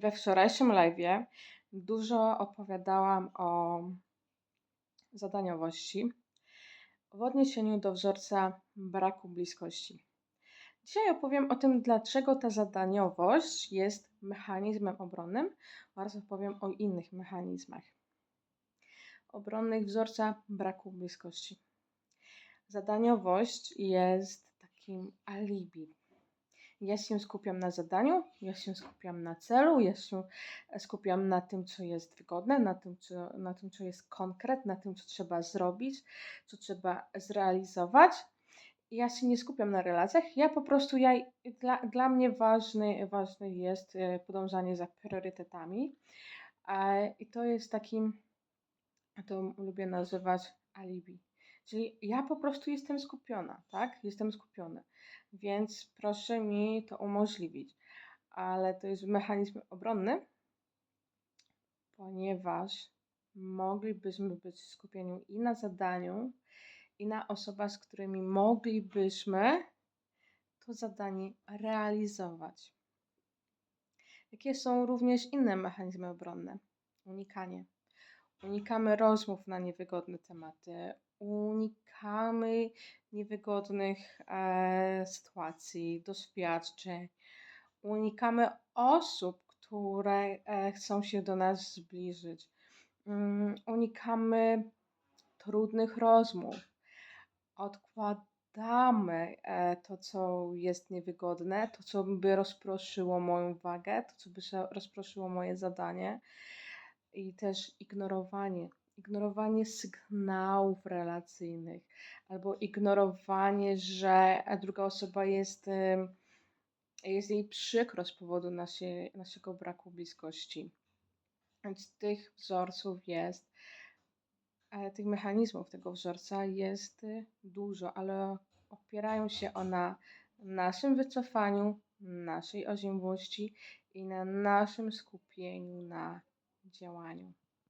We wczorajszym live'ie dużo opowiadałam o zadaniowości w odniesieniu do wzorca braku bliskości. Dzisiaj opowiem o tym, dlaczego ta zadaniowość jest mechanizmem obronnym oraz opowiem o innych mechanizmach obronnych wzorca braku bliskości. Zadaniowość jest takim alibi, ja się skupiam na zadaniu, ja się skupiam na celu, ja się skupiam na tym, co jest wygodne, na tym, co, na tym, co jest konkret, na tym, co trzeba zrobić, co trzeba zrealizować. Ja się nie skupiam na relacjach, ja po prostu, ja, dla, dla mnie ważny, ważny jest e, podążanie za priorytetami. I to jest takim, to lubię nazywać alibi. Czyli ja po prostu jestem skupiona, tak? Jestem skupiony więc proszę mi to umożliwić. Ale to jest mechanizm obronny, ponieważ moglibyśmy być skupieni i na zadaniu, i na osobach, z którymi moglibyśmy to zadanie realizować. Jakie są również inne mechanizmy obronne? Unikanie. Unikamy rozmów na niewygodne tematy, unikamy niewygodnych e, sytuacji, doświadczeń, unikamy osób, które e, chcą się do nas zbliżyć, um, unikamy trudnych rozmów, odkładamy e, to, co jest niewygodne, to, co by rozproszyło moją uwagę, to, co by rozproszyło moje zadanie i też ignorowanie ignorowanie sygnałów relacyjnych albo ignorowanie, że druga osoba jest, jest jej przykro z powodu naszej, naszego braku bliskości. Więc tych wzorców jest, e, tych mechanizmów tego wzorca jest y, dużo, ale opierają się one na naszym wycofaniu, naszej oziębłości i na naszym skupieniu na działaniu.